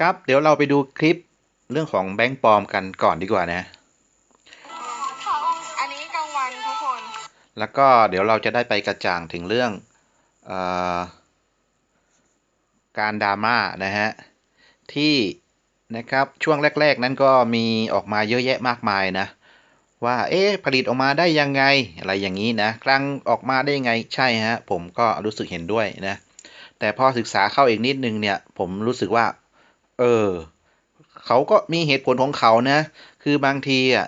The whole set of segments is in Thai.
ครับ เดี๋ยวเราไปดูคลิปเรื่องของแบงค์ปลอมกันก่อนดีกว่านะ อันนี้กลางวันทุกคน แล้วก็เดี๋ยวเราจะได้ไปกระจ่างถึงเรื่องเออการดราม่านะฮะ ที่นะครับช่วงแรก ๆ นั้นก็มีออกมาเยอะแยะมากมายนะ ว่าเอ๊ะผลิตออกมาได้ยังไงอะไรอย่างนี้นะครั้งออกมาได้ยังไงใช่ฮะผมก็รู้สึกเห็นด้วยนะ แต่พอศึกษาเข้าอีกนิดนึงเนี่ย ผมรู้สึกว่า เออ เขาก็มีเหตุผลของเขานะ คือบางทีอะ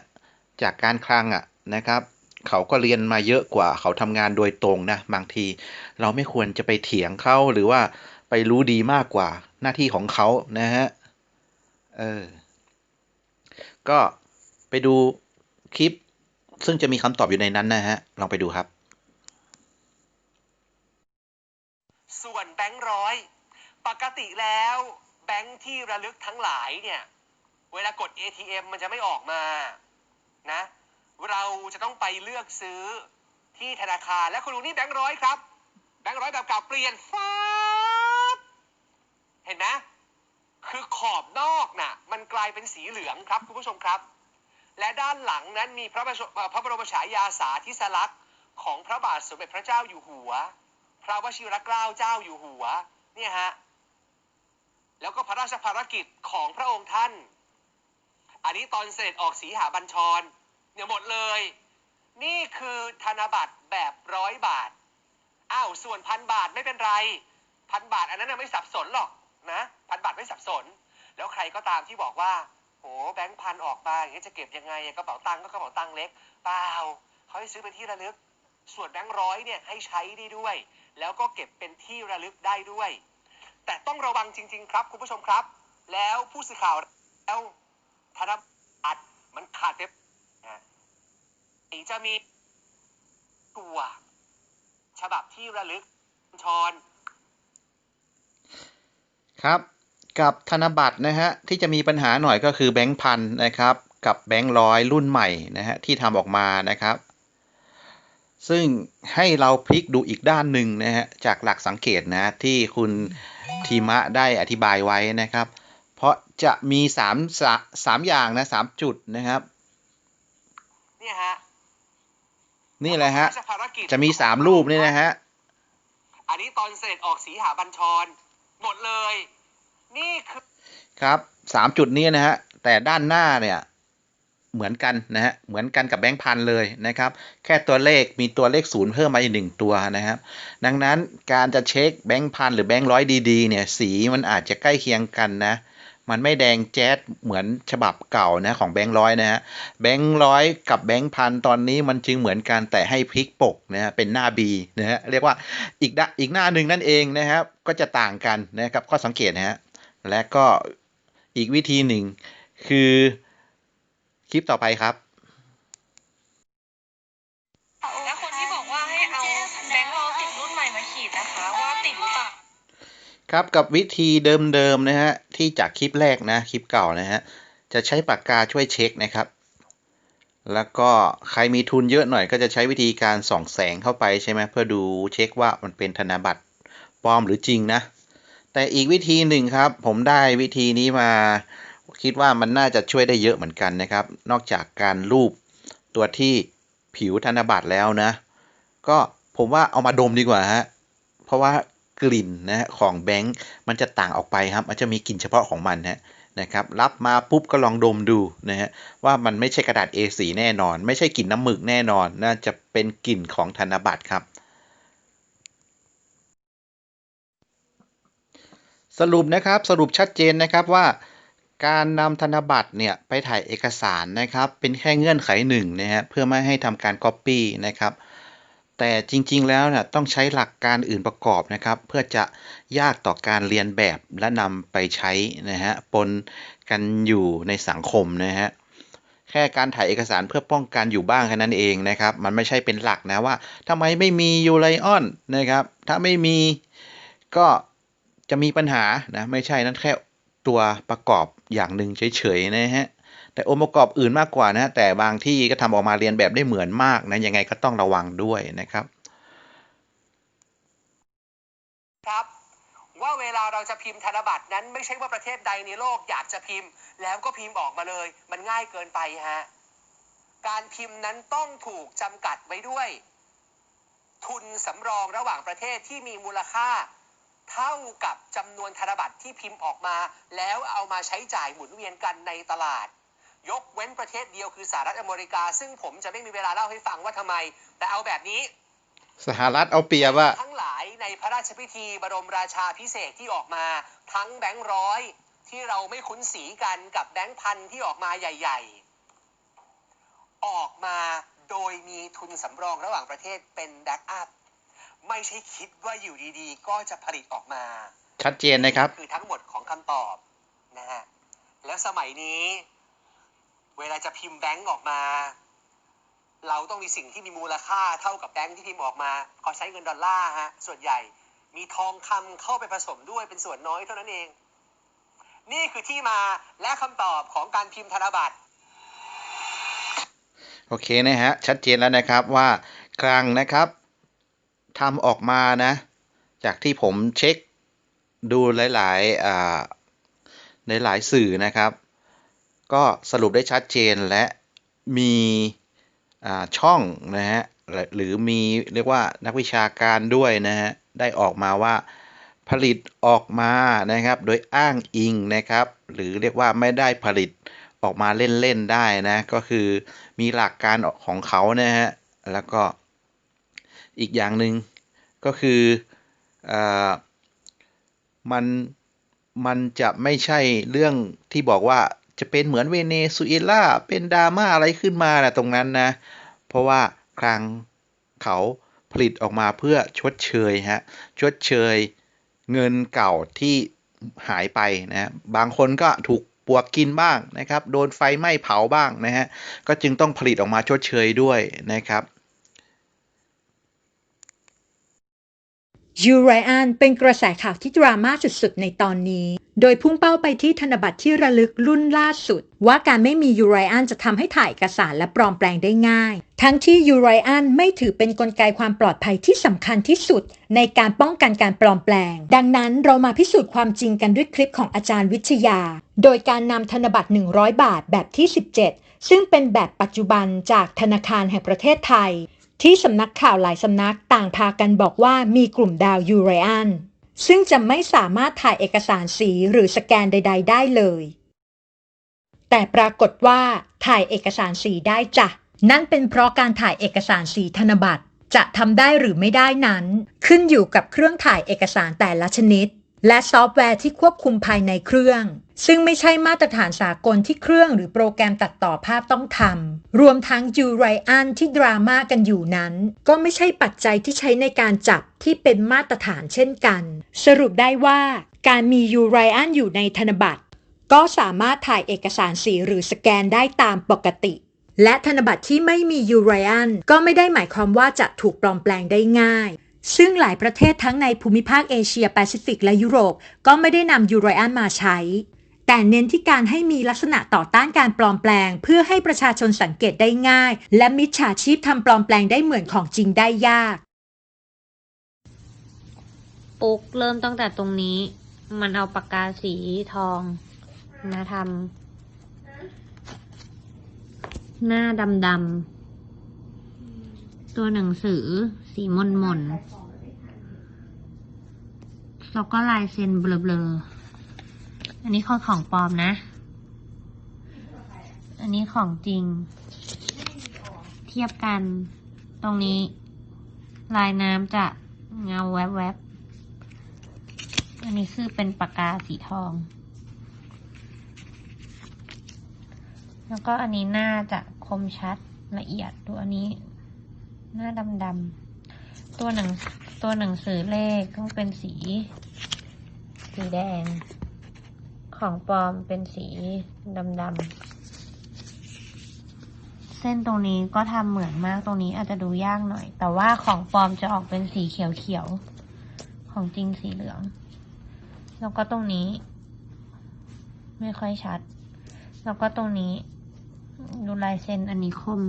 จากการคลังอะนะครับ เขาก็เรียนมาเยอะกว่า เขาทำงานโดยตรงนะ บางทีเราไม่ควรจะไปเถียงเขาหรือว่าไปรู้ดีมากกว่าหน้าที่ของเขานะฮะ เออ ก็ไปดูคลิป ซึ่งจะมีคำตอบอยู่ในนั้นนะฮะ ลองไปดูครับ ส่วนแบงค์ร้อย ปกติแล้ว แบงค์ที่ระลึกทั้งหลายเนี่ย เวลากด ATM มันจะไม่ออกมา นะ เราจะต้องไปเลือกซื้อที่ธนาคาร และคุณดูนี่แบงค์ร้อยครับ แบงค์ร้อยแบบเก่าเปลี่ยนฟ้าเห็นไหมคือขอบนอกน่ะ มันกลายเป็นสีเหลืองครับคุณผู้ชมครับ และด้านหลังนั้นมีพระบรมพระบรมฉายาสาธิสลักษณ์ของพระบาทสมเด็จพระเจ้าอยู่หัว พระวชิรเกล้าเจ้าอยู่หัว เนี่ยฮะ แล้วก็พระราชภารกิจของพระองค์ท่าน อันนี้ตอนเสด็จออกสีหาบัญชรเนี่ยหมดเลย นี่คือธนบัตรแบบร้อยบาท อ้าวส่วนพันบาทไม่เป็นไร พันบาทอันนั้นไม่สับสนหรอกนะพันบาทไม่สับสน แล้วใครก็ตามที่บอกว่าโอ้แบงค์พันออกมาอย่างนี้จะเก็บยังไงกระเป๋าตังค์ก็กระเป๋าตังค์เล็กเปล่าเขาให้ซื้อเป็นที่ระลึก ส่วนแบงค์ร้อยเนี่ยให้ใช้ได้ด้วย แล้วก็เก็บเป็นที่ระลึกได้ด้วย แต่ต้องระวังจริง ๆ ครับคุณผู้ชมครับ แล้วผู้สื่อข่าวแล้วธนบัตรมันขาดไปนะจะมีตัวฉบับที่ระลึกชอนครับกับธนบัตรนะฮะที่จะมีปัญหาหน่อยก็คือแบงค์พันนะครับ กับแบงค์ร้อยรุ่นใหม่นะฮะที่ทำออกมานะครับ ซึ่งให้เราพลิกดูอีกด้านหนึ่งนะฮะจากหลักสังเกตนะที่คุณทีมะได้อธิบายไว้นะครับ เพราะจะมีสามสาสามอย่างนะสามจุดนะครับเนี่ยฮะนี่แหละฮะพรราชภารกิจจะมีสามรูปนี่นะฮะอันนี้ตอนเสด็จออกสีหาบัญชร หมดเลย นี่คือครับสามจุดนี้นะฮะแต่ด้านหน้าเนี่ย เหมือนกันนะฮะเหมือนกันกับแบงค์พันเลยนะครับ แค่ตัวเลขมีตัวเลขศูนย์เพิ่มมาอีกหนึ่งตัวนะครับ ดังนั้นการจะเช็คแบงค์พันหรือแบงค์ร้อยดีๆเนี่ยสีมันอาจจะใกล้เคียงกันนะ มันไม่แดงแจ๊ดเหมือนฉบับเก่านะของแบงค์ร้อยนะฮะแบงค์ร้อยกับแบงค์พันตอนนี้มันจึงเหมือนกันแต่ให้พลิกปกนะฮะเป็นหน้า B นะฮะเรียกว่าอีกด้าอีกหน้าหนึ่งนั่นเองนะครับ ก็จะต่างกันนะครับข้อสังเกตนะฮะและก็อีกวิธีหนึ่งคือ คลิปต่อไปครับ แล้วคนที่บอกว่าให้เอาแบงค์ร้อยติดรุ่นใหม่มาขีดนะคะ ว่าติดหรือเปล่าครับกับวิธีเดิมๆนะฮะที่จากคลิปแรกนะคลิปเก่านะฮะจะใช้ปากกาช่วยเช็คนะครับ แล้วก็ใครมีทุนเยอะหน่อยก็จะใช้วิธีการส่องแสงเข้าไปใช่ไหมเพื่อดูเช็คว่ามันเป็นธนบัตรปลอมหรือจริงนะ แต่อีกวิธีหนึ่งครับ ผมได้วิธีนี้มา คิดว่ามันน่าจะช่วยได้เยอะเหมือนกันนะครับ นอกจากการรูปตัวที่ผิวธนบัตรแล้วนะ ก็ผมว่าเอามาดมดีกว่าฮะ เพราะว่ากลิ่นนะของแบงค์มันจะต่างออกไปครับ มันจะมีกลิ่นเฉพาะของมันฮะนะครับ รับมาปุ๊บก็ลองดมดูนะฮะว่ามันไม่ใช่กระดาษ A4 แน่นอน ไม่ใช่กลิ่นน้ำหมึกแน่นอน น่าจะเป็นกลิ่นของธนบัตรครับ สรุปนะครับสรุปชัดเจนนะครับว่า การนำธนบัตรเนี่ยไปถ่ายเอกสารนะครับเป็นแค่เงื่อนไขหนึ่งนะฮะเพื่อไม่ให้ทำการ Copy นะครับแต่จริงๆแล้วเนี่ยต้องใช้หลักการอื่นประกอบนะครับ เพื่อจะยากต่อการเรียนแบบและนำไปใช้นะฮะปนกันอยู่ในสังคมนะฮะแค่การถ่ายเอกสารเพื่อป้องกันอยู่บ้างแค่นั้นเองนะครับ มันไม่ใช่เป็นหลักนะว่าทำไมไม่มียูไลออนนะครับ ถ้าไม่มีก็จะมีปัญหานะไม่ใช่นั่นแค่ ตัวประกอบอย่างหนึ่งเฉยๆนะฮะแต่องค์ประกอบอื่นมากกว่านะแต่บางที่ก็ทำออกมาเรียนแบบได้เหมือนมากนะยังไงก็ต้องระวังด้วยนะครับ ครับว่าเวลาเราจะพิมพ์ธนบัตรนั้นไม่ใช่ว่าประเทศใดในโลกอยากจะพิมพ์ แล้วก็พิมพ์ออกมาเลย มันง่ายเกินไปฮะการพิมพ์นั้นต้องถูกจำกัดไว้ด้วย ทุนสำรองระหว่างประเทศที่มีมูลค่า เท่ากับจำนวนธนบัตรที่พิมพ์ออกมา แล้วเอามาใช้จ่ายหมุนเวียนกันในตลาด ยกเว้นประเทศเดียวคือสหรัฐอเมริกา ซึ่งผมจะไม่มีเวลาเล่าให้ฟังว่าทำไม แต่เอาแบบนี้ สหรัฐเอาเปรียบว่า ทั้งหลายในพระราชพิธีบรมราชาพิเศษกที่ออกมา ทั้งแบงค์ร้อยที่เราไม่คุ้นสีกันกับแบงค์พันที่ออกมาใหญ่ ๆ ออกมาโดยมีทุนสำรองระหว่างประเทศเป็นแบ็กอัพ ไม่ใช่คิดว่าอยู่ดีๆ ก็จะผลิตออกมา ชัดเจนนะครับ คือทั้งหมดของคำตอบนะฮะแล้วสมัยนี้ เวลาจะพิมพ์แบงก์ออกมา เราต้องมีสิ่งที่มีมูลค่าเท่ากับแบงก์ที่พิมพ์ออกมาเขาใช้เงินดอลลาร์ฮะส่วนใหญ่ มีทองคำเข้าไปผสมด้วยเป็นส่วนน้อยเท่านั้นเอง นี่คือที่มาและคำตอบของการพิมพ์ธนบัตรโอเคนะฮะชัดเจนแล้วนะครับว่าคลังนะครับ ทำออกมานะ จากที่ผมเช็คดูหลายๆอ่าหลายๆสื่อนะครับ ก็สรุปได้ชัดเจนและมีช่องนะฮะหรือมีเรียกว่านักวิชาการด้วยนะฮะได้ออกมาว่าผลิตออกมานะครับ โดยอ้างอิงนะครับ หรือเรียกว่าไม่ได้ผลิตออกมาเล่นๆได้นะ ก็คือมีหลักการของเขานะฮะแล้วก็ อีกอย่างหนึ่งก็คืออมันมันจะไม่ใช่เรื่องที่บอกว่าจะเป็นเหมือนเวเนซุเอลาเป็นดราม่าอะไรขึ้นมานะตรงนั้นนะ เพราะว่าครั้งเขาผลิตออกมาเพื่อชดเชยฮะชดเชยเงินเก่าที่หายไปนะบางคนก็ถูกปวกกินบ้างนะครับ โดนไฟไหม้เผาบ้างนะฮะก็จึงต้องผลิตออกมาชดเชยด้วยนะครับ ยูไรอันเป็นกระแสข่าวที่ดราม่าสุดๆ ในตอนนี้ โดยพุ่งเป้าไปที่ธนบัตรที่ระลึกรุ่นล่าสุด ว่าการไม่มียูไรอันจะทำให้ถ่ายเอกสารและปลอมแปลงได้ง่าย ทั้งที่ยูไรอันไม่ถือเป็นกลไกความปลอดภัยที่สำคัญที่สุด ในการป้องกันการปลอมแปลง ดังนั้นเรามาพิสูจน์ความจริงกันด้วยคลิปของอาจารย์วิทยา โดยการนำธนบัตร 100 บาทแบบที่ 17 ซึ่งเป็นแบบปัจจุบันจากธนาคารแห่งประเทศไทย ที่สำนักข่าวหลายสำนักต่างพากันบอกว่ามีกลุ่มดาวยูไรอันซึ่งจะไม่สามารถถ่ายเอกสารสีหรือสแกนใด ๆ ได้เลย แต่ปรากฏว่าถ่ายเอกสารสีได้จ้ะ นั่นเป็นเพราะการถ่ายเอกสารสีธนบัตรจะทำได้หรือไม่ได้นั้น ขึ้นอยู่กับเครื่องถ่ายเอกสารแต่ละชนิด และซอฟต์แวร์ที่ควบคุมภายในเครื่อง ซึ่งไม่ใช่มาตรฐานสากลที่เครื่องหรือโปรแกรมตัดต่อภาพต้องทำ รวมทั้งยูไรอันที่ดราม่ากันอยู่นั้น ก็ไม่ใช่ปัจจัยที่ใช้ในการจับที่เป็นมาตรฐานเช่นกัน สรุปได้ว่าการมียูไรอันอยู่ในธนบัตร ก็สามารถถ่ายเอกสารสีหรือสแกนได้ตามปกติ และธนบัตรที่ไม่มียูไรอันก็ไม่ได้หมายความว่าจะถูกปลอมแปลงได้ง่าย ซึ่งหลายประเทศทั้งในภูมิภาคเอเชียแปซิฟิกและยุโรป ก็ไม่ได้นำยูไรอันมาใช้ แต่เน้นที่การให้มีลักษณะต่อต้านการปลอมแปลง เพื่อให้ประชาชนสังเกตได้ง่าย และมิจฉาชีพทำปลอมแปลงได้เหมือนของจริงได้ยากปุ๊กเริ่มตั้งแต่ตรงนี้ มันเอาปากกาสีทองมาทำหน้าดำๆตัวหนังสือสีมนมนๆ แล้วก็ลายเซ็นเบลอๆ อันนี้คือของปลอมนะ อันนี้ของจริง เทียบกันตรงนี้ ลายน้ำจะเงาแวบๆ อันนี้คือเป็นปากกาสีทอง แล้วก็อันนี้หน่าจะคมชัดละเอียดดูอันนี้ หน้าดำๆ ตัวหนัง ตัวหนังสือเลขต้องเป็นสี สีแดง ของปลอมเป็นสีดำๆ เส้นตรงนี้ก็ทำเหมือนมากตรงนี้อาจจะดูยากหน่อย แต่ว่าของปลอมจะออกเป็นสีเขียวๆ ของจริงสีเหลือง แล้วก็ตรงนี้ ไม่ค่อยชัด แล้วก็ตรงนี้ ดูลายเซ็นอันนี้คม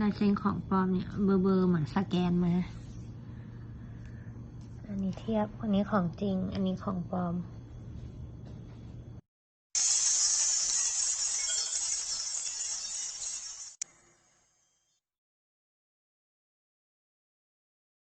ลายเซ็นของปลอมเนี่ยเบอร์เบอร์เหมือนสแกนมาออันนี้เทียบอันนี้ของจริง อันนี้ของปลอม